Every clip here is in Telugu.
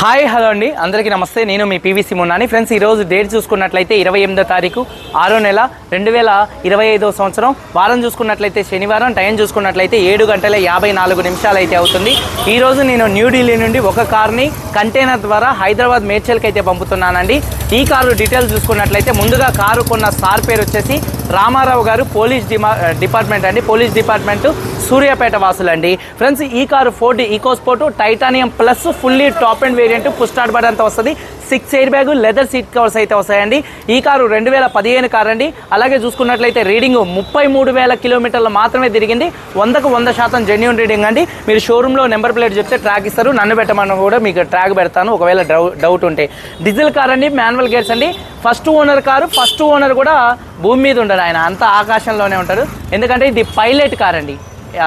హాయ్ హలో అండి. అందరికీ నమస్తే. నేను మీ పీవీసీ మున్నాని ఫ్రెండ్స్ ఈరోజు డేట్ చూసుకున్నట్లయితే ఇరవై ఎనిమిదో తారీఖు ఆరో నెల రెండు వేల ఇరవై ఐదో సంవత్సరం. వారం చూసుకున్నట్లయితే శనివారం టైం చూసుకున్నట్లయితే ఏడు గంటల యాభై నాలుగు నిమిషాలు అయితే అవుతుంది ఈరోజు నేను న్యూఢిల్లీ నుండి ఒక కార్ని కంటైనర్ ద్వారా హైదరాబాద్ మేడ్చల్కి అయితే పంపుతున్నానండి. ఈ కారు డీటెయిల్స్ చూసుకున్నట్లయితే ముందుగా కారు కొన్న సార్ పేరు వచ్చేసి రామారావు గారు పోలీస్ డిమా డిపార్ట్మెంట్ అండి. పోలీస్ డిపార్ట్మెంట్ సూర్యాపేట వాసులండి. ఫ్రెండ్స్ ఈ car Ford EcoSport titanium plus fully top end variant push start button వస్తుంది. Six air bag leather seat covers అయితే వస్తాయండి. ఈ కారు రెండు వేల పదిహేను కారు అండి అలాగే చూసుకున్నట్లయితే రీడింగ్ ముప్పై మూడు వేల కిలోమీటర్లు మాత్రమే తిరిగింది. వందకు వంద శాతం జెన్యున్ రీడింగ్ అండి. మీరు షోరూంలో నెంబర్ ప్లేట్ చెప్తే ట్రాక్ ఇస్తారు. నన్ను పెట్టమని కూడా మీకు ట్రాక్ పెడతాను. ఒకవేళ డౌ- డౌట్ ఉంటే. డీజిల్ కార్ అండి మాన్యువల్ గేర్స్ అండి. First owner car first owner కూడా భూమి మీద ఉండడు ఆయన అంతా ఆకాశంలోనే ఉంటాడు. ఎందుకంటే ఇది పైలట్ కార్ అండి.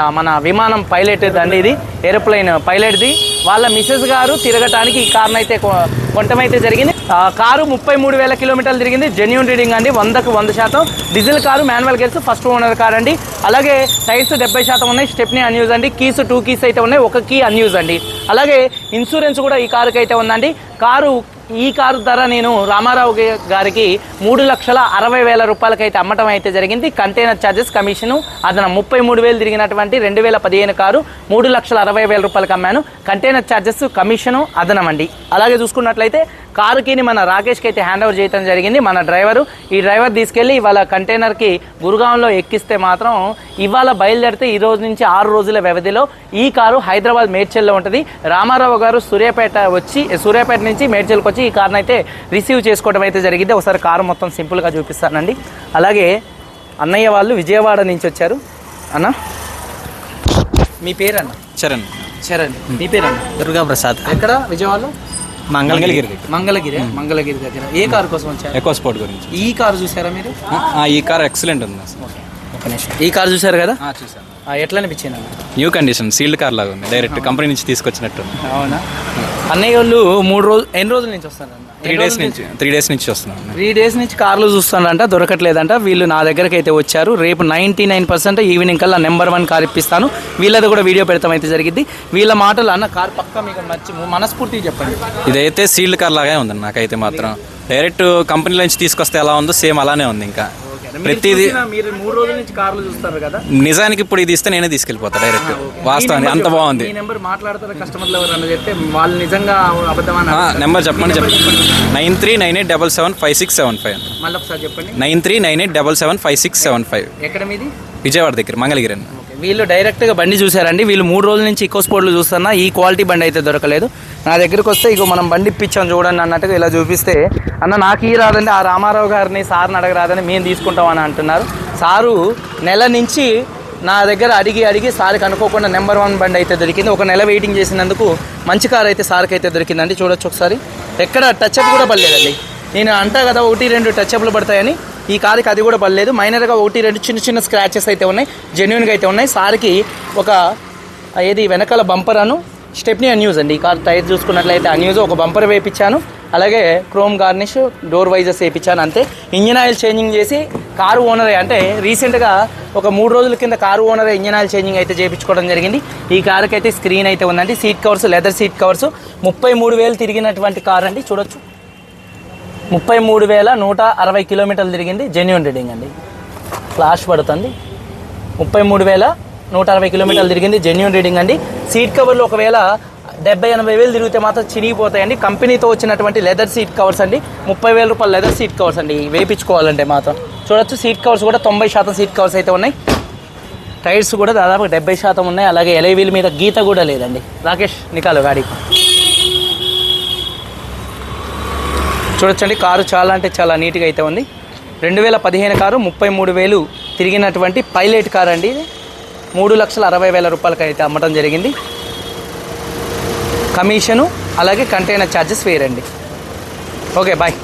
మన విమానం పైలట్ అండి ఇది ఏరోప్లెయిన్ పైలట్ది. వాళ్ళ మిసెస్ గారు తిరగటానికి ఈ కార్ని అయితే కొ- జరిగింది. కారు ముప్పై మూడు వేల కిలోమీటర్లు తిరిగింది. జెన్యున్ రీడింగ్ అండి. వందకు వంద శాతం. Diesel car manual gears first owner car అండి. అలాగే టైర్స్ డెబ్బై శాతం ఉన్నాయి. స్టెప్నీ అన్యూజ్ అండి. కీస్ టూ కీస్ అయితే ఉన్నాయి. ఒక కీ అన్యూజ్ అండి. అలాగే ఇన్సూరెన్స్ కూడా ఈ కారుకి అయితే ఉందండి. కారు ఈ కారు ధర నేను రామారావు గారికి మూడు లక్షల అరవై వేల రూపాయలకైతే అమ్మటం అయితే జరిగింది. కంటైనర్ ఛార్జెస్ కమిషను అదన ముప్పై మూడు వేలు తిరిగినటువంటి రెండు వేల పదిహేను కారు మూడు లక్షల అరవై వేల రూపాయలకి అమ్మాను. కంటైనర్ ఛార్జెస్ కమిషను అదనం అండి అలాగే చూసుకున్నట్లయితే కారుకి మన రాకేష్కి అయితే హ్యాండ్ ఓవర్ చేయడం జరిగింది. మన డ్రైవరు ఈ డ్రైవర్ తీసుకెళ్ళి ఇవాళ కంటైనర్కి గురుగాంలో ఎక్కిస్తే మాత్రం ఇవాళ బయలుదేరితే ఈ రోజు నుంచి ఆరు రోజుల వ్యవధిలో ఈ కారు హైదరాబాద్ మేడ్చల్లో ఉంటుంది. రామారావు గారు సూర్యాపేట వచ్చి సూర్యాపేట నుంచి మేడ్చల్కి వచ్చి ఈ కార్ని అయితే రిసీవ్ చేసుకోవడం అయితే జరిగింది. ఒకసారి కారు మొత్తం సింపుల్గా చూపిస్తానండి. అలాగే అన్నయ్య వాళ్ళు విజయవాడ నుంచి వచ్చారు. అన్న? మీ పేరు అన్న చరణ్. చరణ్. మీ పేరు అన్న దుర్గా ప్రసాద్ ఎక్కడ? విజయవాడలో? మంగళగిరి. మంగళగిరి మంగళగిరి దగ్గర. ఏ కారు కోసం వచ్చారు? ఎక్కువ స్పోర్ట్ గురించి. ఈ కారు చూసారా మీరు? ఈ కార్ ఎక్సలెంట్ ఉంది. ఒక నిమిషం. ఈ కారు చూసారు కదా? చూసాను ఎట్లా అనిపించింది న్యూ కండిషన్ సీల్డ్ కార్ లాగా ఉంది. డైరెక్ట్ కంపెనీ నుంచి తీసుకొచ్చినట్టు అవునా? అన్నయ్య వాళ్ళు మూడు రోజులు ఎన్ని రోజుల నుంచి వస్తారంట త్రీ డేస్ నుంచి త్రీ డేస్ నుంచి వస్తున్నాను త్రీ డేస్ నుంచి కార్లు చూస్తానంట దొరకట్లేదంట. వీళ్ళు నా దగ్గరికి అయితే వచ్చారు. రేపు నైంటీ నైన్ పర్సెంట్ ఈవినింగ్ కల్లా నెంబర్ వన్ కార్ ఇప్పిస్తాను. వీళ్ళది కూడా వీడియో పెడతాం అయితే జరిగింది. వీళ్ళ మాటలు అన్న కార్ పక్క మీకు నచ్చి మనస్ఫూర్తిగా చెప్పండి. ఇదైతే సీల్డ్ కార్ లాగే ఉంది నాకైతే మాత్రం. డైరెక్ట్ కంపెనీ నుంచి తీసుకొస్తే ఎలా ఉందో సేమ్ అలానే ఉంది ఇంకా. ప్రతిదీ మీరు మూడు రోజుల నుంచి కార్లు చూస్తారు కదా? నిజానికి ఇప్పుడు ఇది ఇస్తే నేనే తీసుకెళ్ళిపోతా డైరెక్ట్. వాస్తవానికి అంత బాగుంది. ఈ నెంబర్ మాట్లాడతారు కస్టమర్లు ఎవరన్నా చెప్తే వాళ్ళు నిజంగా అబద్ధమని నెంబర్ చెప్పండి చెప్పండి. Nine three nine eight double seven five six seven five మళ్ళీ ఒకసారి చెప్పండి. Nine three nine eight double seven five six seven five. ఎక్కడ మీది? విజయవాడ దగ్గర మంగళగిరి ఓకే. వీళ్ళు డైరెక్ట్గా బండి చూసారండి వీళ్ళు మూడు రోజుల నుంచి ఎక్కువ స్పోర్ట్లు చూస్తున్నా ఈ క్వాలిటీ బండి అయితే దొరకలేదు. నా దగ్గరికి వస్తే ఇక మనం బండి ఇప్పించాం చూడండి అన్నట్టుగా ఇలా చూపిస్తే అన్న నాకు ఈ రాదండి ఆ రామారావు గారిని సార్ని అడగరాదని మేము తీసుకుంటాం అని అంటున్నారు. సారు నెల నుంచి నా దగ్గర అడిగి అడిగి సార్కి అనుకోకుండా నెంబర్ వన్ బండి అయితే దొరికింది. ఒక నెల వెయిటింగ్ చేసినందుకు మంచి కార్ అయితే సార్కి అయితే దొరికిందండి. చూడొచ్చు ఒకసారి. ఎక్కడ టచ్ అప్ కూడా పడలేదండి. నేను అంటా కదా ఒకటి రెండు టచ్ అప్లు పడతాయని. ఈ కారుకి అది కూడా పడలేదు. మైనర్గా ఒకటి రెండు చిన్న చిన్న స్క్రాచెస్ అయితే ఉన్నాయి. జెన్యున్గా అయితే ఉన్నాయి. సార్కి ఒక ఏది వెనకాల బంపర్ అను స్టెప్నీ అన్యూజ్ అండి. ఈ కార్ టైర్ చూసుకున్నట్లయితే అన్యూజ్ ఒక బంపర్ వేయించాను అలాగే క్రోమ్ గార్నిష్ డోర్ వైజర్స్ వేయించాను అంతే. ఇంజిన్ ఆయిల్ చేంజింగ్ చేసి కారు ఓనర్ అంటే రీసెంట్గా ఒక మూడు రోజుల కింద car owner engine oil changing అయితే చేయించుకోవడం జరిగింది. ఈ కారుకి అయితే స్క్రీన్ అయితే ఉందండి. Seat covers leather seat covers ముప్పై మూడు వేలు తిరిగినటువంటి కార్ అండి చూడొచ్చు. ముప్పై మూడు వేల నూట అరవై కిలోమీటర్లు తిరిగింది జెన్యున్ రీడింగ్ అండి. ఫ్లాష్ పడుతుంది. ముప్పై మూడు వేల నూట అరవై కిలోమీటర్లు తిరిగింది జెన్యున్ రీడింగ్ అండి. సీట్ కవర్లు ఒకవేళ డెబ్బై ఎనభై వేలు తిరిగితే మాత్రం చిరిగిపోతాయండి కంపెనీతో వచ్చినటువంటి లెదర్ సీట్ కవర్స్ అండి. ముప్పై వేల రూపాయల లెదర్ సీట్ కవర్స్ అండి. వేయించుకోవాలంటే మాత్రం. చూడొచ్చు సీట్ కవర్స్ కూడా తొంభై శాతం సీట్ కవర్స్ అయితే ఉన్నాయి. టైర్స్ కూడా దాదాపు డెబ్బై శాతం ఉన్నాయి. అలాగే ఎలై వీల్ మీద గీత కూడా లేదండి. రాకేష్ నికాలు గాడికి చూడొచ్చండి. కారు చాలా అంటే చాలా నీట్గా అయితే ఉంది. రెండు వేల పదిహేను కారు ముప్పై మూడు వేలు తిరిగినటువంటి పైలట్ కార్ అండి ఇది. మూడు లక్షల అరవై వేల రూపాయలకి అయితే అమ్మటం జరిగింది. కమిషను అలాగే కంటైనర్ ఛార్జెస్ వేరండి. Okay bye.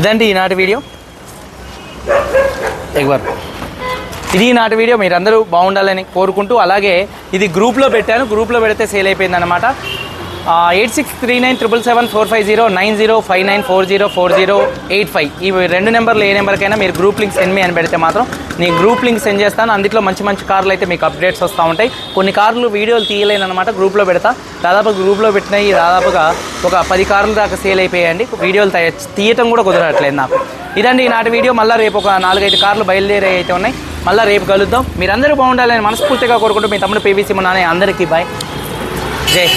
ఇదండి ఈనాటి వీడియో. ఎగ్వర్ ఇది నాటి వీడియో మీరందరూ బాగుండాలని కోరుకుంటూ అలాగే ఇది గ్రూప్లో పెట్టాను. గ్రూప్లో పెడితే సేల్ అయిపోయింది అనమాట eight six three nine triple seven four five zero nine zero five nine four zero four zero eight five. ఈ రెండు నెంబర్లు ఏ నెంబర్కైనా మీరు గ్రూప్ లింక్ సెండ్ మీ అని పెడితే మాత్రం నేను గ్రూప్ లింక్ సెండ్ చేస్తాను. అందులో మంచి మంచి కార్లు అయితే మీకు అప్డేట్స్ వస్తూ ఉంటాయి. కొన్ని కార్లు వీడియోలు తీయలేను అనమాట గ్రూప్లో పెడతా. దాదాపు గ్రూప్లో పెట్టినవి దాదాపుగా ఒక పది కార్లు దాకా సేల్ అయిపోయాయండి. వీడియోలు తయ- తీయటం కూడా కుదరట్లేదు నాకు. ఇదండి ఈనాటి వీడియో. మళ్ళీ రేపు ఒక నాలుగైదు కార్లు బయలుదేరే అయితే ఉన్నాయి. మళ్ళీ రేపు కలుద్దాం. మీరందరూ బాగుండాలని మనస్ఫూర్తిగా కోరుకుంటూ మీ తమ్ముడు పీవీసీ మున్నానే అందరికీ బాయ్ జై.